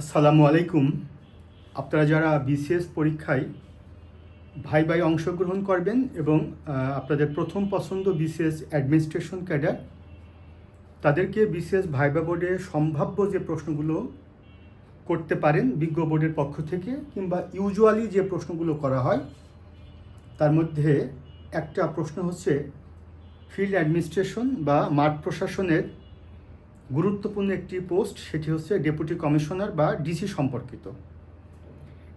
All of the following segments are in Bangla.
আসসালামু আলাইকুম। আপনারা যারা বিসিএস পরীক্ষায় ভাই ভাই অংশগ্রহণ করবেন এবং আপনাদের প্রথম পছন্দ বিসিএস অ্যাডমিনিস্ট্রেশন ক্যাডার, তাদেরকে বিসিএস ভাইবা বোর্ডে সম্ভাব্য যে প্রশ্নগুলো করতে পারেন বিজ্ঞ বোর্ডের পক্ষ থেকে কিংবা ইউজুয়ালি যে প্রশ্নগুলো করা হয়, তার মধ্যে একটা প্রশ্ন হচ্ছে, ফিল্ড অ্যাডমিনিস্ট্রেশন বা মাঠ প্রশাসনের গুরুত্বপূর্ণ একটি পোস্ট, সেটি হচ্ছে ডেপুটি কমিশনার বা ডিসি সম্পর্কিত।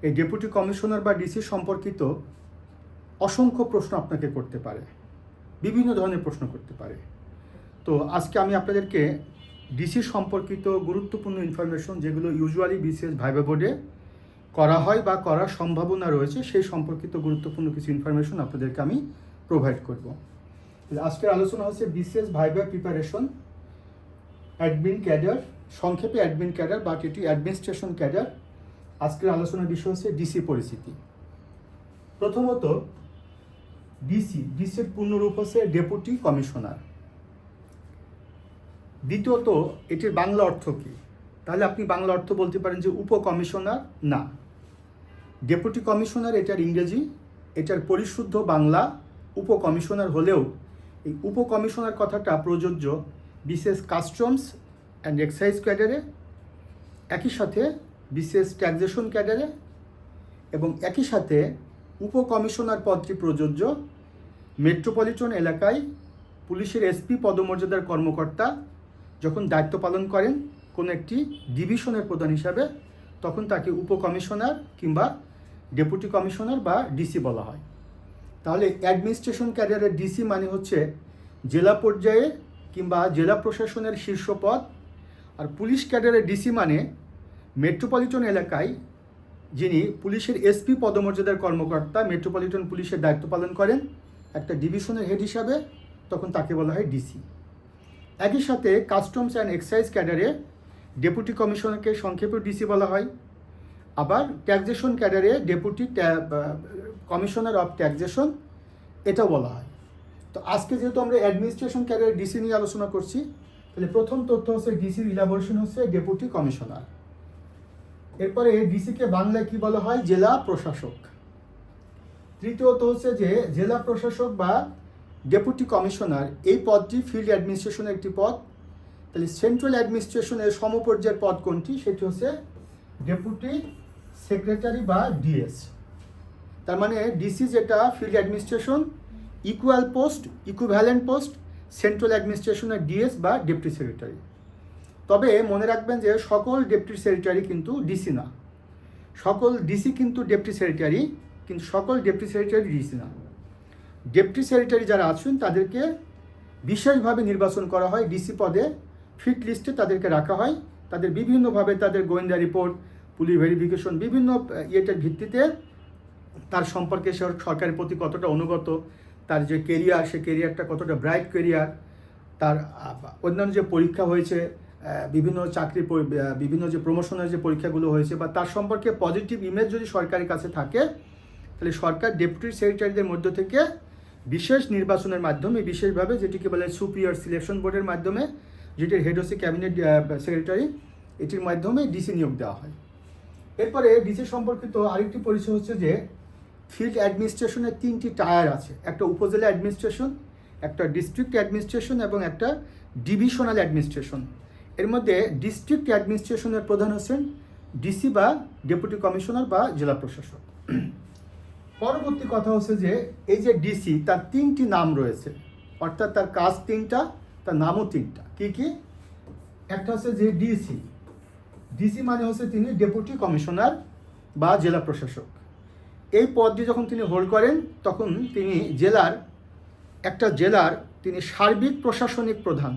এই ডেপুটি কমিশনার বা ডিসি সম্পর্কিত অসংখ্য প্রশ্ন আপনাকে করতে পারে, বিভিন্ন ধরনের প্রশ্ন করতে পারে। তো আজকে আমি আপনাদেরকে ডিসি সম্পর্কিত গুরুত্বপূর্ণ ইনফরমেশন যেগুলো ইউজুয়ালি বিসিএস ভাইবা বোর্ডে করা হয় বা করার সম্ভাবনা রয়েছে, সেই সম্পর্কিত গুরুত্বপূর্ণ কিছু ইনফরমেশন আপনাদেরকে আমি প্রোভাইড করব। আজকের আলোচনা হচ্ছে BCS viva preparation admin cadre সংক্ষেপে অ্যাডমিন ক্যাডার বাট এটি অ্যাডমিনিস্ট্রেশন ক্যাডার আজকের আলোচনার বিষয় হচ্ছে ডিসি পরিস্থিতি। প্রথমত ডিসি ডিসির পূর্ণরূপ হচ্ছে ডেপুটি কমিশনার দ্বিতীয়ত, এটির বাংলা অর্থ কী? তাহলে আপনি বাংলা অর্থ বলতে পারেন যে উপকমিশনার না। ডেপুটি কমিশনার এটার ইংরেজি, এটার পরিশুদ্ধ বাংলা উপকমিশনার হলেও এই উপকমিশনার কথাটা প্রযোজ্য বিশেষ কাস্টমস অ্যান্ড এক্সাইজ ক্যাডারে একই সাথে বিশেষ ট্যাক্সেশন ক্যাডারে এবং একই সাথে উপকমিশনার পদটি প্রযোজ্য মেট্রোপলিটন এলাকায় পুলিশের এসপি পদমর্যাদার কর্মকর্তা যখন দায়িত্ব পালন করেন কোনো একটি ডিভিশনের প্রধান হিসাবে, তখন তাকে উপকমিশনার কিংবা ডেপুটি কমিশনার বা ডিসি বলা হয়। তাহলে অ্যাডমিনিস্ট্রেশন ক্যারিয়ারের ডিসি মানে হচ্ছে জেলা পর্যায়ে কিংবা জেলা প্রশাসনের শীর্ষ পদ আর পুলিশ ক্যাডারের ডিসি মানে মেট্রোপলিটন এলাকায় যিনি পুলিশের এসপি পদমর্যাদার কর্মকর্তা মেট্রোপলিটন পুলিশের দায়িত্ব পালন করেন, একটা ডিভিশনের হেড হিসাবে তখন তাকে বলা হয় ডিসি। একই সাথে কাস্টমস অ্যান্ড এক্সাইজ ক্যাডারে ডেপুটি কমিশনারকে সংক্ষেপে ডিসি বলা হয়। আবার ট্যাক্সেশন ক্যাডারে ডেপুটি কমিশনার অফ ট্যাক্সেশন এটাও বলা হয়। তো আজকে যেহেতু আমরা অ্যাডমিনিস্ট্রেশন ক্যাডারে ডিসি নিয়ে আলোচনা করছি, তাহলে প্রথম তথ্য হচ্ছে ডিসির ইলাবোরেশন হচ্ছে ডেপুটি কমিশনার। এরপরে ডিসিকে বাংলায় কি বলা হয়? জেলা প্রশাসক। তৃতীয়ত হচ্ছে যে জেলা প্রশাসক বা ডেপুটি কমিশনার, এই পদটি ফিল্ড অ্যাডমিনিস্ট্রেশনের একটি পদ। তাহলে সেন্ট্রাল অ্যাডমিনিস্ট্রেশনের সমপর্যায়ের পদ কোনটি? সেটি হচ্ছে ডেপুটি সেক্রেটারি বা ডিএস। তার মানে ডিসি যেটা field administration equal post equivalent post central অ্যাডমিনিস্ট্রেশনের DS বা ডেপুটি সেক্রেটারি তবে মনে রাখবেন যে সকল ডেপুটি সেক্রেটারি কিন্তু ডিসি না। সকল ডিসি কিন্তু ডেপুটি সেক্রেটারি কিন্তু সকল ডেপুটি সেক্রেটারি ডিসি না। ডেপুটি সেক্রেটারি যারা আছেন, তাদেরকে বিশেষভাবে নির্বাচন করা হয়। ডিসি পদে ফিট লিস্টে তাদেরকে রাখা হয়। তাদের বিভিন্নভাবে তাদের গোয়েন্দা রিপোর্ট পুলিশ ভেরিফিকেশন বিভিন্ন ইয়েটার ভিত্তিতে তার সম্পর্কে সরকারের প্রতি কতটা অনুগত তার যে কেরিয়ার সে কেরিয়ারটা কতটা ব্রাইট কেরিয়ার তার অন্যান্য যে পরীক্ষা হয়েছে বিভিন্ন চাকরি বিভিন্ন যে প্রমোশনের যে পরীক্ষাগুলো হয়েছে, বা তার সম্পর্কে পজিটিভ ইমেজ যদি সরকারের কাছে থাকে, তাহলে সরকার ডেপুটি সেক্রেটারিদের মধ্য থেকে বিশেষ নির্বাচনের মাধ্যমে, বিশেষভাবে যেটিকে বলে সুপিরিয়র সিলেকশন বোর্ডের মাধ্যমে, যেটির হেড হচ্ছে ক্যাবিনেট সেক্রেটারি এটির মাধ্যমে ডিসি নিয়োগ দেওয়া হয়। এরপরে ডিসি সম্পর্কিত আরেকটি পরিচয় হচ্ছে যে ফিল্ড অ্যাডমিনিস্ট্রেশনের তিনটি টায়ার আছে। একটা উপজেলা অ্যাডমিনিস্ট্রেশন, একটা ডিস্ট্রিক্ট অ্যাডমিনিস্ট্রেশন এবং একটা ডিভিশনাল অ্যাডমিনিস্ট্রেশন। এর মধ্যে ডিস্ট্রিক্ট অ্যাডমিনিস্ট্রেশনের প্রধান হচ্ছেন ডিসি বা ডেপুটি কমিশনার বা জেলা প্রশাসক। পরবর্তী কথা হচ্ছে যে, এই যে ডিসি, তার তিনটি নাম রয়েছে। অর্থাৎ তার কাজ তিনটা, তার নামও তিনটা। কি কি? একটা হচ্ছে যে ডিসি। ডিসি মানে হচ্ছে তিনি ডেপুটি কমিশনার বা জেলা প্রশাসক। এই পদটি যখন তিনি হোল্ড করেন, তখন তিনি জেলার, একটা জেলার তিনি সার্বিক প্রশাসনিক প্রধান।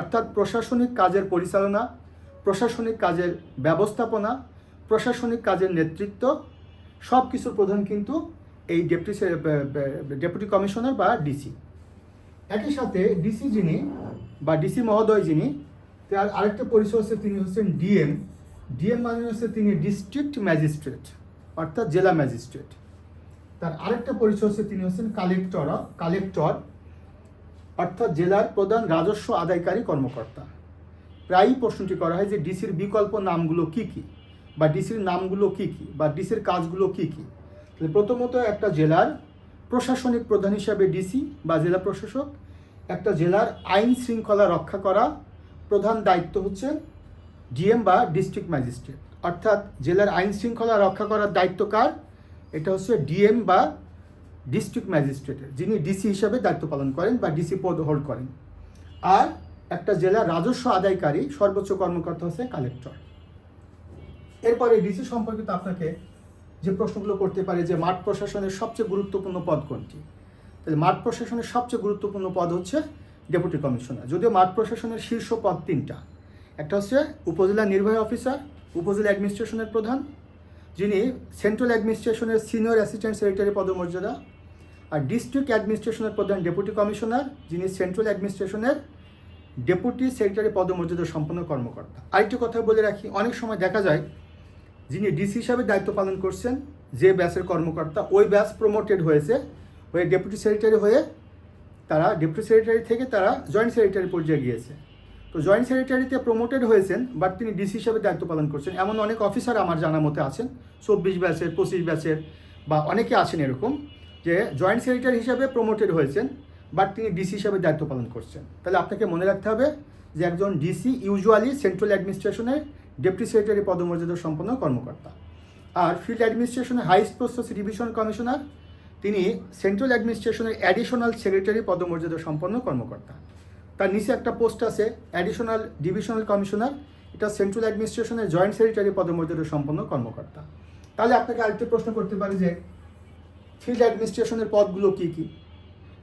অর্থাৎ প্রশাসনিক কাজের পরিচালনা, প্রশাসনিক কাজের ব্যবস্থাপনা, প্রশাসনিক কাজের নেতৃত্ব সব কিছুর প্রধান কিন্তু এই ডেপুটি ডেপুটি কমিশনার বা ডিসি একই সাথে ডিসি যিনি বা ডিসি মহোদয় যিনি, তার আরেকটা পরিচয় হচ্ছে তিনি হচ্ছেন ডিএম ডিএম মানে হচ্ছে তিনি ডিস্ট্রিক্ট ম্যাজিস্ট্রেট অর্থাৎ জেলা ম্যাজিস্ট্রেট। তার আরেকটা পরিচয় হচ্ছে তিনি হচ্ছেন কালেক্টর কালেক্টর, অর্থাৎ জেলার প্রধান রাজস্ব আদায়কারী কর্মকর্তা। প্রায়ই প্রশ্নটি করা হয় যে ডিসির বিকল্প নামগুলো কি কি, বা ডিসির নামগুলো কি কি, বা ডিসির কাজগুলো কি কি। তাহলে প্রথমত একটা জেলার প্রশাসনিক প্রধান হিসাবে ডিসি, বা জেলা প্রশাসক, একটা জেলার আইন শৃঙ্খলা রক্ষা করা প্রধান দায়িত্ব হচ্ছে ডিএম বা ডিস্ট্রিক্ট ম্যাজিস্ট্রেট। অর্থাৎ জেলার আইন শৃঙ্খলা রক্ষা করার দায়িত্ব কার? এটা হচ্ছে ডিএম বা ডিস্ট্রিক্ট ম্যাজিস্ট্রেটের যিনি ডিসি হিসাবে দায়িত্ব পালন করেন বা ডিসি পদ হোল্ড করেন। আর একটা জেলার রাজস্ব আদায়কারী সর্বোচ্চ কর্মকর্তা হচ্ছে কালেক্টর। এরপরে ডিসি সম্পর্কিত আপনাকে যে প্রশ্নগুলো করতে পারে যে মাঠ প্রশাসনের সবচেয়ে গুরুত্বপূর্ণ পদ কোনটি? তাহলে মাঠ প্রশাসনের সবচেয়ে গুরুত্বপূর্ণ পদ হচ্ছে ডেপুটি কমিশনার। যদিও মাঠ প্রশাসনের শীর্ষ পদ তিনটা, একটা হচ্ছে উপজেলা নির্বাহী অফিসার উপজেলা অ্যাডমিনিস্ট্রেশনের প্রধান, যিনি সেন্ট্রাল অ্যাডমিনিস্ট্রেশনের সিনিয়র অ্যাসিস্ট্যান্ট সেক্রেটারি পদমর্যাদা, আর ডিস্ট্রিক্ট অ্যাডমিনিস্ট্রেশনের প্রধান ডেপুটি কমিশনার, যিনি সেন্ট্রাল অ্যাডমিনিস্ট্রেশনের ডেপুটি সেক্রেটারি পদমর্যাদা সম্পন্ন কর্মকর্তা। আরেকটি কথা বলে রাখি, অনেক সময় দেখা যায় যিনি ডিসি হিসাবে দায়িত্ব পালন করছেন, যে ব্যাচের কর্মকর্তা, ওই ব্যাচ প্রমোটেড হয়েছে হয়ে ডেপুটি সেক্রেটারি হয়ে তারা, ডেপুটি সেক্রেটারি থেকে তারা জয়েন্ট সেক্রেটারি পর্যায়ে গিয়েছে। তো জয়েন্ট সেক্রেটারিতে প্রমোটেড হয়েছেন বাট তিনি ডিসি হিসাবে দায়িত্ব পালন করছেন। এমন অনেক অফিসার আমার জানা মতে আছেন। চব্বিশ ব্যাচের, পঁচিশ ব্যাচের বা অনেকে আছেন এরকম যে জয়েন্ট সেক্রেটারি হিসাবে প্রমোটেড হয়েছেন বাট তিনি ডিসি হিসাবে দায়িত্ব পালন করছেন। তাহলে আপনাকে মনে রাখতে হবে যে একজন ডিসি ইউজুয়ালি সেন্ট্রাল অ্যাডমিনিস্ট্রেশনের ডেপুটি সেক্রেটারি পদমর্যাদা সম্পন্ন কর্মকর্তা। আর ফিল্ড অ্যাডমিনিস্ট্রেশনের হাইস্ট হচ্ছে ডিভিশন কমিশনার তিনি সেন্ট্রাল অ্যাডমিনিস্ট্রেশনের অ্যাডিশনাল সেক্রেটারি পদমর্যাদা সম্পন্ন কর্মকর্তা। তার নিচে একটা পোস্ট আছে অ্যাডিশনাল ডিভিশনাল কমিশনার এটা সেন্ট্রাল অ্যাডমিনিস্ট্রেশনের জয়েন্ট সেক্রেটারি পদমর্যাদা সম্পন্ন কর্মকর্তা। তাহলে আপনাকে আরেকটি প্রশ্ন করতে পারে যে ফিল্ড অ্যাডমিনিস্ট্রেশনের পদগুলো কী কী?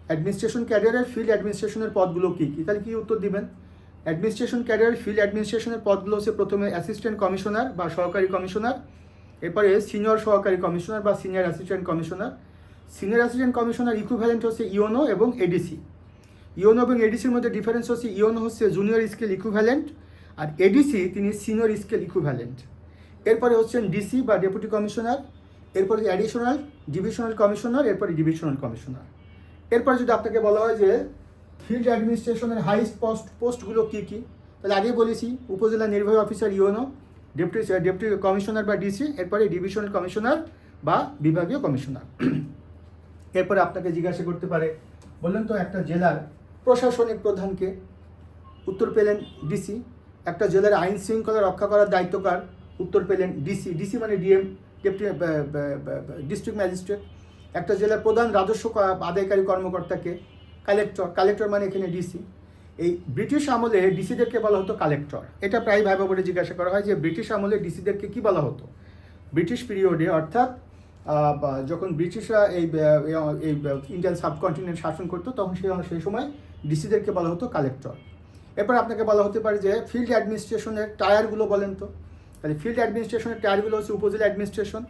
অ্যাডমিনিস্ট্রেশন ক্যারিয়ারের ফিল্ড অ্যাডমিনিস্ট্রেশনের পদগুলো কী কী? তাহলে কী উত্তর দিবেন? অ্যাডমিনিস্ট্রেশন ক্যারিয়ার ফিল্ড অ্যাডমিনিস্ট্রেশনের পদগুলো হচ্ছে প্রথমে অ্যাসিস্ট্যান্ট কমিশনার বা সহকারী কমিশনার এরপরে সিনিয়র সহকারী কমিশনার বা senior assistant commissioner senior assistant commissioner equivalent হচ্ছে ইওনো এবং এডিসি ইওনো এবং এডিসির মধ্যে ডিফারেন্স হচ্ছে ইওনো হচ্ছে জুনিয়র স্কেল ইকুইভ্যালেন্ট আর এডিসি তিনি সিনিয়র স্কেল ইকুইভ্যালেন্ট এরপরে হচ্ছেন ডিসি বা ডেপুটি কমিশনার এরপরে অ্যাডিশনাল ডিভিশনাল কমিশনার এরপরে ডিভিশনাল কমিশনার এরপরে যদি আপনাকে বলা হয় যে ফিল্ড অ্যাডমিনিস্ট্রেশনের হাইস্ট পোস্ট পোস্টগুলো কী কী, তাহলে আগেই বলেছি, উপজেলা নির্বাহী officer UNO deputy deputy commissioner বা ডিসি, এরপরে ডিভিশনাল কমিশনার বা বিভাগীয় কমিশনার এরপরে আপনাকে জিজ্ঞাসা করতে পারে, বললেন তো একটা জেলার প্রশাসনিক প্রধানকে উত্তর পেলেন ডিসি। একটা জেলার আইন শৃঙ্খলা রক্ষা করার দায়িত্ব কার? উত্তর পেলেন ডিসি। ডিসি মানে ডিএম, ডেপুটি ডিস্ট্রিক্ট ম্যাজিস্ট্রেট। একটা জেলার প্রধান রাজস্ব আদায়কারী কর্মকর্তাকে কালেক্টর। কালেক্টর মানে এখানে ডিসি। এই ব্রিটিশ আমলে ডিসিদেরকে বলা হতো কালেক্টর। এটা প্রায় ভাবে জিজ্ঞাসা করা হয় যে ব্রিটিশ আমলে ডিসিদেরকে কি বলা হতো? ব্রিটিশ পিরিয়ডে, অর্থাৎ যখন ব্রিটিশরা এই এই ইন্ডিয়ান সাবকন্টিনেন্ট শাসন করতো, তখন সেই সেই সময় ডিসিদেরকে বলা হতো কালেক্টর এরপর আপনাকে বলা হতে পারে যে ফিল্ড অ্যাডমিনিস্ট্রেশনের টায়ারগুলো বলেন তো। তাহলে ফিল্ড অ্যাডমিনিস্ট্রেশনের টায়ারগুলো হচ্ছে upazila administration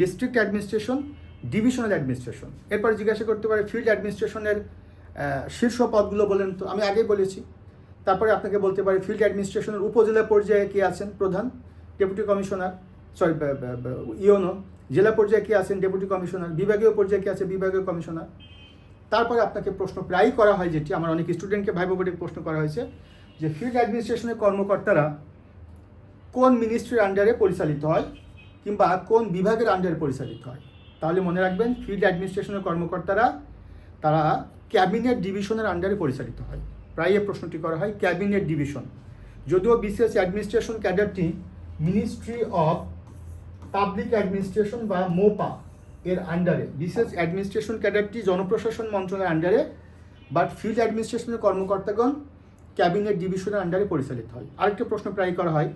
district administration divisional administration এরপর জিজ্ঞাসা করতে পারে ফিল্ড অ্যাডমিনিস্ট্রেশনের শীর্ষ পদগুলো বলেন তো। আমি আগেই বলেছি। তারপরে আপনাকে বলতে পারি ফিল্ড অ্যাডমিনিস্ট্রেশনের উপজেলা পর্যায়ে কে আছেন? প্রধান ডেপুটি কমিশনার সরি ইওনো। জেলা পর্যায়ে কে আছেন? ডেপুটি কমিশনার বিভাগীয় পর্যায়ে কে আছে? বিভাগীয় কমিশনার তারপরে আপনাকে প্রশ্ন প্রায়ই করা হয় যেটি, আমার অনেক স্টুডেন্টকে ভাইবোটিক প্রশ্ন করা হয়েছে, যে ফিল্ড অ্যাডমিনিস্ট্রেশনের কর্মকর্তারা কোন মিনিস্ট্রির আন্ডারে পরিচালিত হয় কিংবা কোন বিভাগের আন্ডারে পরিচালিত হয়? তাহলে মনে রাখবেন ফিল্ড অ্যাডমিনিস্ট্রেশনের কর্মকর্তারা, তারা ক্যাবিনেট ডিভিশনের আন্ডারে পরিচালিত হয়। প্রায় এই প্রশ্নটি করা হয় ক্যাবিনেট ডিভিশন যদিও বিসিএস অ্যাডমিনিস্ট্রেশন ক্যাডারটি মিনিস্ট্রি অফ পাবলিক অ্যাডমিনিস্ট্রেশন বা মোপা এর আন্ডারে বিশেষ অ্যাডমিনিস্ট্রেশন ক্যাডারটি জনপ্রশাসন মন্ত্রণালয়ের আন্ডারে বাট ফিল্ড অ্যাডমিনিস্ট্রেশনের কর্মকর্তাগণ ক্যাবিনেট ডিভিশনের আন্ডারে পরিচালিত হয়। আরেকটা প্রশ্ন প্রায় করা হয়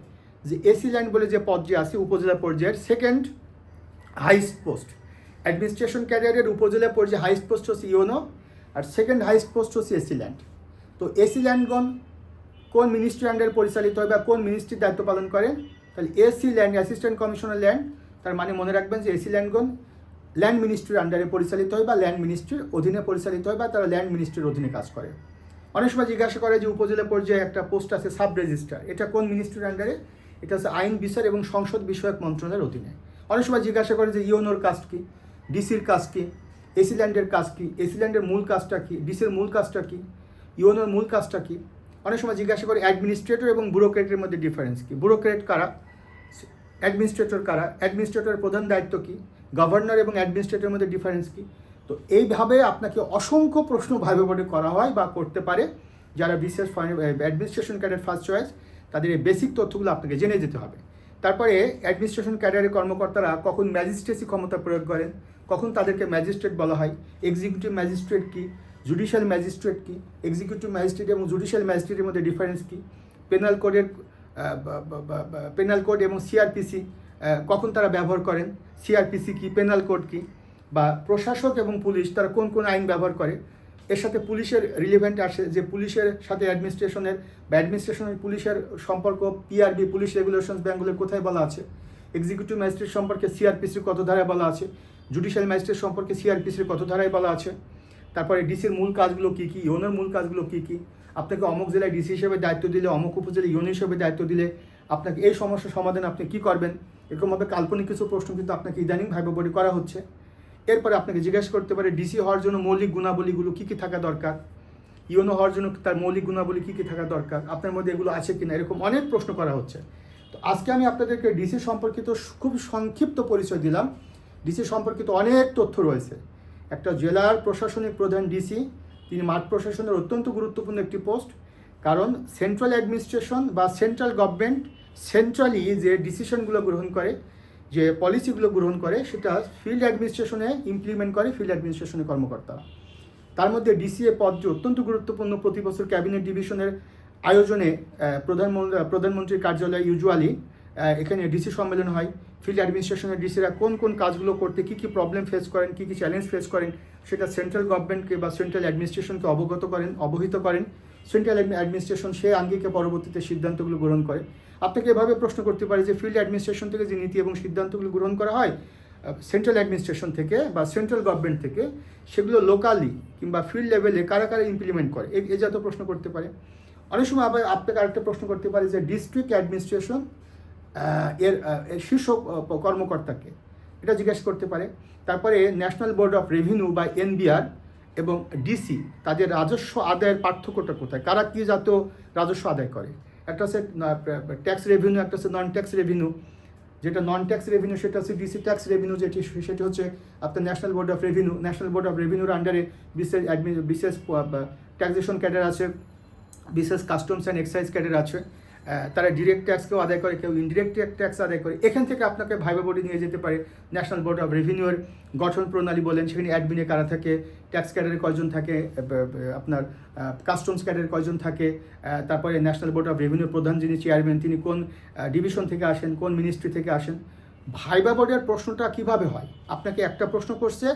যে এসি লাইন বলে যে পদ যে আছে, উপজেলা পর্যায়ের সেকেন্ড হাইস্ট পোস্ট অ্যাডমিনিস্ট্রেশন ক্যারিয়ারের উপজেলা পর্যায়ে হাইস্ট পোস্ট হচ্ছে ইওনো, আর সেকেন্ড হাইস্ট পোস্ট হচ্ছে এসি ল্যান্ড তো এসি ল্যান্ডগণ কোন মিনিস্ট্রি আন্ডারে পরিচালিত হয় বা কোন মিনিস্ট্রির দায়িত্ব পালন করেন তাহলে AC land assistant commissioner land তার মানে মনে রাখবেন যে এসি ল্যান্ডগণ ল্যান্ড মিনিস্ট্রির আন্ডারে পরিচালিত হয় বা ল্যান্ড মিনিস্ট্রির অধীনে পরিচালিত হয় বা তারা ল্যান্ড মিনিস্ট্রির অধীনে কাজ করে। অনেক সময় জিজ্ঞাসা করে যে উপজেলা পর্যায়ে একটা পোস্ট আছে সাব রেজিস্ট্রার এটা কোন মিনিস্ট্রির আন্ডারে এটা হচ্ছে আইন বিচার এবং সংসদ বিষয়ক মন্ত্রণালয়ের অধীনে। অনেক সময় জিজ্ঞাসা করে যে ইওনোর কাজ কি? ডিসির কাজ কি? এসি ল্যান্ডের কাজ কি? এসি ল্যান্ডের মূল কাজটা কি? ডিসির মূল কাজটা কি? ইওনোর মূল কাজটা কি? অনেক সময় জিজ্ঞাসা করে অ্যাডমিনিস্ট্রেটর এবং ব্যুরোক্রেটের মধ্যে ডিফারেন্স কি? ব্যুরোক্রেট কারা? অ্যাডমিনিস্ট্রেটর কারা? অ্যাডমিনিস্ট্রেটরের প্রধান দায়িত্ব কী? গভর্নর এবং অ্যাডমিনিস্ট্রেটরের মধ্যে ডিফারেন্স কী? তো এইভাবে আপনাকে অসংখ্য প্রশ্ন ভাবে বোর্ডে করা হয় বা করতে পারে যারা বিশেষ অ্যাডমিনিস্ট্রেশন ক্যাডার ফার্স্ট চয়েস তাদের এই বেসিক তথ্যগুলো আপনাকে জেনে যেতে হবে। তারপরে অ্যাডমিনিস্ট্রেশন ক্যাডারের কর্মকর্তারা কখন ম্যাজিস্ট্রেসি ক্ষমতা প্রয়োগ করেন, কখন তাদেরকে ম্যাজিস্ট্রেট বলা হয় এক্সিকিউটিভ ম্যাজিস্ট্রেট কী জুডিশিয়াল ম্যাজিস্ট্রেট কী? এক্সিকিউটিভ ম্যাজিস্ট্রেট এবং জুডিশিয়াল ম্যাজিস্ট্রেটের মধ্যে ডিফারেন্স কী? পেনাল কোডের পেনাল কোড এবং সিআরপিসি কখন তারা ব্যবহার করেন? সিআরপিসি কী পেনাল কোড কী? বা প্রশাসক এবং পুলিশ তারা কোন কোন আইন ব্যবহার করে? এর সাথে পুলিশের রিলেভেন্ট আসে যে পুলিশের সাথে অ্যাডমিনিস্ট্রেশনের বা অ্যাডমিনিস্ট্রেশনের পুলিশের সম্পর্ক পিআরবি পুলিশ রেগুলেশনস ব্যাঙ্কগুলোর কোথায় বলা আছে? এক্সিকিউটিভ ম্যাজিস্ট্রেট সম্পর্কে সিআরপিসির কত ধারায় বলা আছে? জুডিশিয়াল ম্যাজিস্ট্রেট সম্পর্কে সিআরপিসির কত ধারায় বলা আছে? তারপরে ডিসির মূল কাজগুলো কী কী? ইউনোর মূল কাজগুলো কী কী? আপনাকে অমুক জেলায় ডিসি হিসেবে দায়িত্ব দিলে, অমুক উপজেলা ইউনি হিসেবে দায়িত্ব দিলে আপনাকে এই সমস্যার সমাধান আপনি কী করবেন? এরকমভাবে কাল্পনিক কিছু প্রশ্ন কিন্তু আপনাকে ইদানিং ভাইবা বডি করা হচ্ছে। এরপরে আপনাকে জিজ্ঞেস করতে পারে ডিসি হওয়ার জন্য মৌলিক গুণাবলীগুলো কী কী থাকা দরকার? ইউনো হওয়ার জন্য তার মৌলিক গুণাবলী কী কী থাকা দরকার? আপনার মধ্যে এগুলো আছে কিনা এরকম অনেক প্রশ্ন করা হচ্ছে। তো আজকে আমি আপনাদেরকে ডিসি সম্পর্কিত খুব সংক্ষিপ্ত পরিচয় দিলাম। ডিসি সম্পর্কিত অনেক তথ্য রয়েছে। একটা জেলার প্রশাসনিক প্রধান ডিসি তিনি মাঠ প্রশাসনের অত্যন্ত গুরুত্বপূর্ণ একটি পোস্ট, কারণ সেন্ট্রাল অ্যাডমিনিস্ট্রেশন বা সেন্ট্রাল গভর্নমেন্ট সেন্ট্রালি যে ডিসিশনগুলো গ্রহণ করে, যে পলিসিগুলো গ্রহণ করে, সেটা ফিল্ড অ্যাডমিনিস্ট্রেশনে ইমপ্লিমেন্ট করে ফিল্ড অ্যাডমিনিস্ট্রেশনের কর্মকর্তারা তার মধ্যে ডিসিএ পদটি অত্যন্ত গুরুত্বপূর্ণ। প্রতি বছর ক্যাবিনেট ডিভিশনের আয়োজনে প্রধানমন্ত্রী, প্রধানমন্ত্রীর কার্যালয়ে ইউজুয়ালি এখানে ডিসি সম্মেলন হয়। ফিল্ড অ্যাডমিনিস্ট্রেশনের ডিসিরা কোন কোন কাজগুলো করতে, কী কী প্রবলেম ফেস করেন, কী কী চ্যালেঞ্জ ফেস করেন, সেটা সেন্ট্রাল গভর্নমেন্টকে বা সেন্ট্রাল অ্যাডমিনিস্ট্রেশনকে অবগত করেন, অবহিত করেন। সেন্ট্রাল অ্যাডমিনিস্ট্রেশন সে আঙ্গিকে পরবর্তীতে সিদ্ধান্তগুলো গ্রহণ করে। আপনাকে এভাবে প্রশ্ন করতে পারে যে ফিল্ড অ্যাডমিনিস্ট্রেশন থেকে যে নীতি এবং সিদ্ধান্তগুলো গ্রহণ করা হয় সেন্ট্রাল অ্যাডমিনিস্ট্রেশন থেকে বা সেন্ট্রাল গভর্নমেন্ট থেকে, সেগুলো লোকালি কিংবা ফিল্ড লেভেলে কারা কারা ইমপ্লিমেন্ট করে? এই জাতীয় প্রশ্ন করতে পারে। অনেক সময় আবার আপনাকে আরেকটা প্রশ্ন করতে পারে যে ডিস্ট্রিক্ট অ্যাডমিনিস্ট্রেশন এর এর শীর্ষ কর্মকর্তাকে। এটা জিজ্ঞেস করতে পারে। তারপরে ন্যাশনাল বোর্ড অফ রেভিনিউ বা এনবিআর এবং ডিসি, তাদের রাজস্ব আদায়ের পার্থক্যটা কোথায়? কারা কী জাতীয় রাজস্ব আদায় করে? একটা হচ্ছে ট্যাক্স রেভিনিউ একটা হচ্ছে নন ট্যাক্স রেভিনিউ যেটা নন ট্যাক্স রেভিনিউ সেটা হচ্ছে ডিসি ট্যাক্স রেভিনিউ যেটি, সেটি হচ্ছে আপনার national board of revenue. National board of রেভিনিউর আন্ডারে বিশেষ বিশেষ ট্যাক্সেশন ক্যাডার আছে। বিশেষ কাস্টমস অ্যান্ড এক্সাইজ ক্যাডার আছে। তারা ডিরেক্ট ট্যাক্সকেও আদায় করে, কেউ ইনডিরেক্ট ট্যাক্স আদায় করে। এখান থেকে আপনাকে ভাইবা বোর্ডে নিয়ে যেতে পারে। ন্যাশনাল বোর্ড অফ রেভিনিউর গঠন প্রণালী বলেন, সেখানে অ্যাডমিনে কারা থাকে ট্যাক্স ক্যাডারে কয়জন থাকে আপনার কাস্টমস ক্যাডারে কয়জন থাকে তারপরে ন্যাশনাল বোর্ড অফ রেভিনিউর প্রধান যিনি চেয়ারম্যান তিনি কোন ডিভিশন থেকে আসেন, কোন মিনিস্ট্রি থেকে আসেন? ভাইবা বোর্ডের প্রশ্নটা কীভাবে হয়? আপনাকে একটা প্রশ্ন করছে,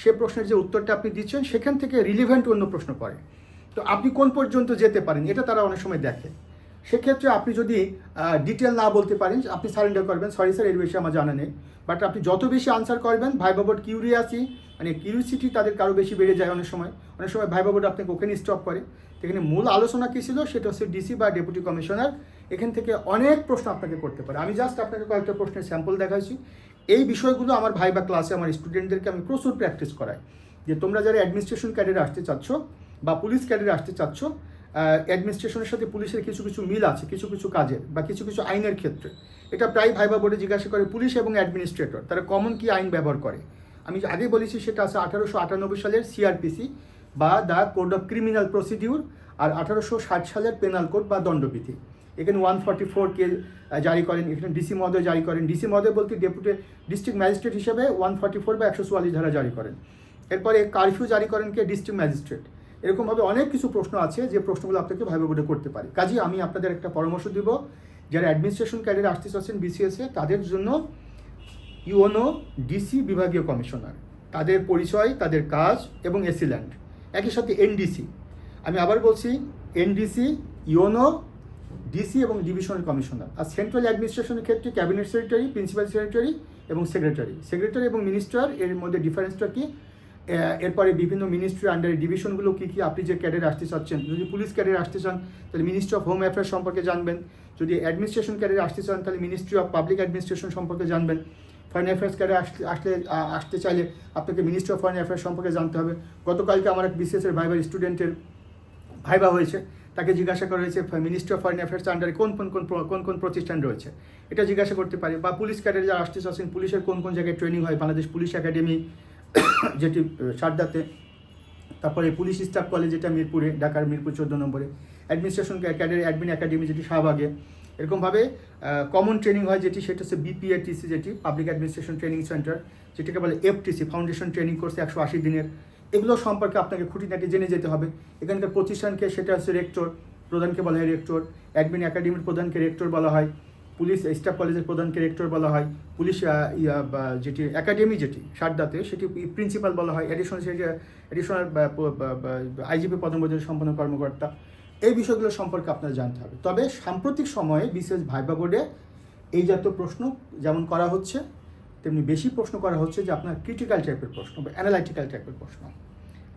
সে প্রশ্নের যে উত্তরটা আপনি দিচ্ছেন, সেখান থেকে রিলিভেন্ট অন্য প্রশ্ন করে। তো আপনি কোন পর্যন্ত যেতে পারেন, এটা তারা অনেক সময় দেখে। সেক্ষেত্রে আপনি যদি ডিটেল না বলতে পারেন, আপনি সারেন্ডার করবেন। সরি স্যার এর বেশি আমার জানা নেই। বাট আপনি যত বেশি আনসার করবেন ভাই বাবুর কিউরিয়াসি মানে কিউরিসিটি তাদের কারও বেশি বেড়ে যায় অনেক সময়। অনেক সময় ভাই বাবুর আপনাকে ওখানে স্টপ করে। এখানে মূল আলোচনা কী ছিল? সেটা হচ্ছে ডিসি বা ডেপুটি কমিশনার এখান থেকে অনেক প্রশ্ন আপনাকে করতে পারে। আমি জাস্ট আপনাকে কয়েকটা প্রশ্নের স্যাম্পল দেখাইছি। এই বিষয়গুলো আমার ভাই বা ক্লাসে আমার স্টুডেন্টদেরকে আমি প্রচুর প্র্যাকটিস করাই। যে তোমরা যারা অ্যাডমিনিস্ট্রেশন ক্যাডারে আসতে চাচ্ছ বা পুলিশ ক্যাডারে আসতে চাচ্ছ অ্যাডমিনিস্ট্রেশনের সাথে পুলিশের কিছু কিছু মিল আছে, কিছু কিছু কাজের বা কিছু কিছু আইনের ক্ষেত্রে। এটা প্রায় ভাইবা বোর্ডে জিজ্ঞাসা করে পুলিশ এবং অ্যাডমিনিস্ট্রেটর তারা কমন কি আইন ব্যবহার করে? আমি আগে বলেছি সেটা আছে আঠারোশো আটানব্বই সালের সিআরপিসি বা the code of criminal procedure আর আঠারোশো ষাট সালের পেনাল কোড বা দণ্ডবিধি। এখানে ওয়ান ফর্টি ফোর কে জারি করেন, এখানে ডিসি মহোদয় জারি করেন। ডিসি মহোদয় বলতে ডেপুটি ডিস্ট্রিক্ট ম্যাজিস্ট্রেট হিসেবে ওয়ান ফর্টি ফোর বা একশো চুয়াল্লিশ ধারা জারি করেন। এরপরে কারফিউ জারি করেন কে ডিস্ট্রিক্ট ম্যাজিস্ট্রেট এরকমভাবে অনেক কিছু প্রশ্ন আছে যে প্রশ্নগুলো আপনাকে ভাবে বোর্ডে করতে পারে। কাজে আমি আপনাদের একটা পরামর্শ দিব, যারা অ্যাডমিনিস্ট্রেশন ক্যারিয়ার আসতে চাচ্ছেন বিসিএসে তাদের জন্য ইউনো ডিসি বিভাগীয় কমিশনার তাদের পরিচয়, তাদের কাজ এবং এসিল্যান্ড একই সাথে এনডিসি আমি আবার বলছি এনডিসি ইউনো ডিসি এবং ডিভিশনাল কমিশনার আর সেন্ট্রাল অ্যাডমিনিস্ট্রেশনের ক্ষেত্রে ক্যাবিনেট সেক্রেটারি প্রিন্সিপাল সেক্রেটারি এবং সেক্রেটারি সেক্রেটারি এবং মিনিস্টার এর মধ্যে ডিফারেন্সটা কি? এরপরে বিভিন্ন মিনিস্ট্রি আন্ডারে ডিভিশনগুলো কী কী আপনি যে ক্যাডারে আসতে চাচ্ছেন? যদি পুলিশ ক্যাডারে আসতে চান, তাহলে মিনিস্ট্রি অফ হোম অ্যাফেয়ার্স সম্পর্কে জানবেন। যদি অ্যাডমিনিস্ট্রেশন ক্যাডারে আসতে চান, তাহলে মিনিস্ট্রি অফ পাবলিক অ্যাডমিনিস্ট্রেশন সম্পর্কে জানবেন। ফরেন অ্যাফেয়ার্স ক্যাডারে আসতে আসলে আসতে চাইলে আপনাকে মিনিস্ট্রি অফ ফরেন অ্যাফেয়ার্স সম্পর্কে জানতে হবে। গতকালকে আমার এক বিসিএসের ভাইবার স্টুডেন্টের ভাইবা হয়েছে। তাকে জিজ্ঞাসা করা হয়েছে মিনিস্ট্রি অফ ফরেন অ্যাফেয়ার্স আন্ডারে কোন কোন কোন কোন কোন প্রতিষ্ঠান রয়েছে? এটা জিজ্ঞাসা করতে পারে। বা পুলিশ ক্যাডারে যারা আসতে চাচ্ছেন, পুলিশের কোন কোন জায়গায় ট্রেনিং হয়? বাংলাদেশ পুলিশ একাডেমি যেটি সারদাতে তারপরে পুলিশ স্টাফ কলেজ যেটা মিরপুরে, ঢাকার মিরপুর চোদ্দ নম্বরে। অ্যাডমিনিস্ট্রেশন ক্যাডার অ্যাডমিন একাডেমি যেটি শাহবাগে। এরকমভাবে কমন ট্রেনিং হয় যেটি, সেটা হচ্ছে বিপিএটিসি যেটি পাবলিক অ্যাডমিনিস্ট্রেশন ট্রেনিং সেন্টার যেটাকে বলে এফটিসি ফাউন্ডেশন ট্রেনিং কোর্স একশো আশি দিনের। এগুলো সম্পর্কে আপনাকে খুঁটিনাটি জেনে যেতে হবে। এখানকার প্রতিষ্ঠানকে, সেটা হচ্ছে রেক্টর প্রধানকে বলা হয় রেক্টর অ্যাডমিন একাডেমির প্রধানকে রেক্টর বলা হয়। পুলিশ স্টাফ কলেজের প্রধানকে রেক্টর বলা হয়, পুলিশ যেটি একাডেমি যেটি সারদাতে সেটি প্রিন্সিপাল বলা হয় এডিশনাল সেটি এডিশনাল আইজিপি পদমর্যাদা সম্পন্ন কর্মকর্তা। এই বিষয়গুলো সম্পর্কে আপনার জানতে হবে। তবে সাম্প্রতিক সময়ে বিশেষ ভাইবা বোর্ডে এই জাতীয় প্রশ্ন যেমন করা হচ্ছে, তেমনি বেশি প্রশ্ন করা হচ্ছে যে আপনার ক্রিটিক্যাল টাইপের প্রশ্ন বা অ্যানালাইটিক্যাল টাইপের প্রশ্ন।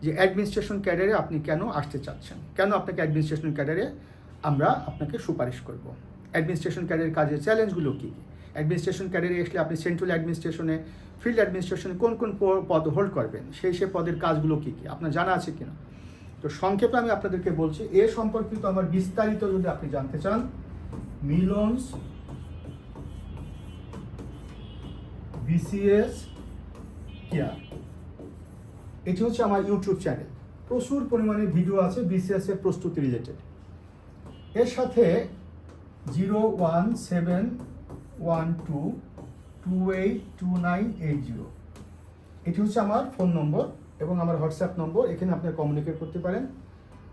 যে অ্যাডমিনিস্ট্রেশন ক্যাডারে আপনি কেন আসতে চাচ্ছেন? কেন আপনাকে অ্যাডমিনিস্ট্রেশন ক্যাডারে আমরা আপনাকে সুপারিশ করব? অ্যাডমিনিস্ট্রেশন ক্যাডারের কাজের চ্যালেঞ্জগুলো কী কী? অ্যাডমিনিস্ট্রেশন ক্যাডারে আসলে আপনি সেন্ট্রাল অ্যাডমিনিস্ট্রেশনে ফিল্ড অ্যাডমিনিস্ট্রেশনে কোন কোন পদ হোল্ড করবেন? সেই সে পদের কাজগুলো কী কী? আপনার জানা আছে কিনা? তো সংক্ষেপে আমি আপনাদেরকে বলছি, এ সম্পর্কিত আমার বিস্তারিত যদি আপনি জানতে চান, মিলনস বিসিএস কেয়ার এটি হচ্ছে আমার ইউটিউব চ্যানেল প্রচুর পরিমাণে ভিডিও আছে বিসিএস এর প্রস্তুতি রিলেটেড এর সাথে zero one seven one two two eight two nine eight zero এটি হচ্ছে আমার ফোন নম্বর এবং আমার হোয়াটসঅ্যাপ নম্বর, এখানে আপনি কমিউনিকেট করতে পারেন।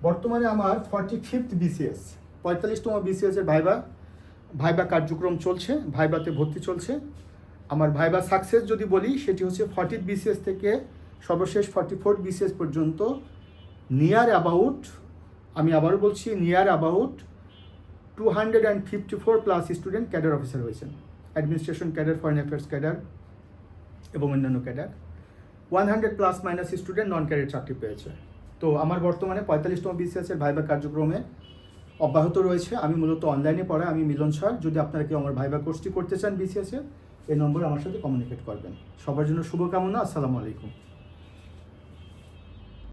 বর্তমানে আমার ফর্টি ফিফথ বিসিএস পঁয়তাল্লিশতম বিসিএস এর ভাইবা ভাইবা কার্যক্রম চলছে ভাইবাতে ভর্তি চলছে। আমার ভাইবা সাকসেস যদি বলি, সেটি হচ্ছে ফর্টি বিসিএস থেকে সর্বশেষ ফর্টি ফোর বিসিএস পর্যন্ত নিয়ার অ্যাবাউট আমি আবারও বলছি near about two hundred and fifty four plus student cadre officer হয়েছেন। Administration cadre foreign affairs cadre এবং অন্যান্য cadre one hundred plus minus student non cadre চাকরি পেয়েছে। তো আমার বর্তমানে পঁয়তাল্লিশতম বিসিএসের ভাইবা কার্যক্রমে অব্যাহত রয়েছে। আমি মূলত অনলাইনে পড়া আমি মিলন স্যার, যদি আপনারা কেউ আমার ভাইবা কোর্সটি করতে চান বিসিএসের এই নম্বরে আমার সাথে কমিউনিকেট করবেন। সবার জন্য শুভকামনা। আসসালামু আলাইকুম।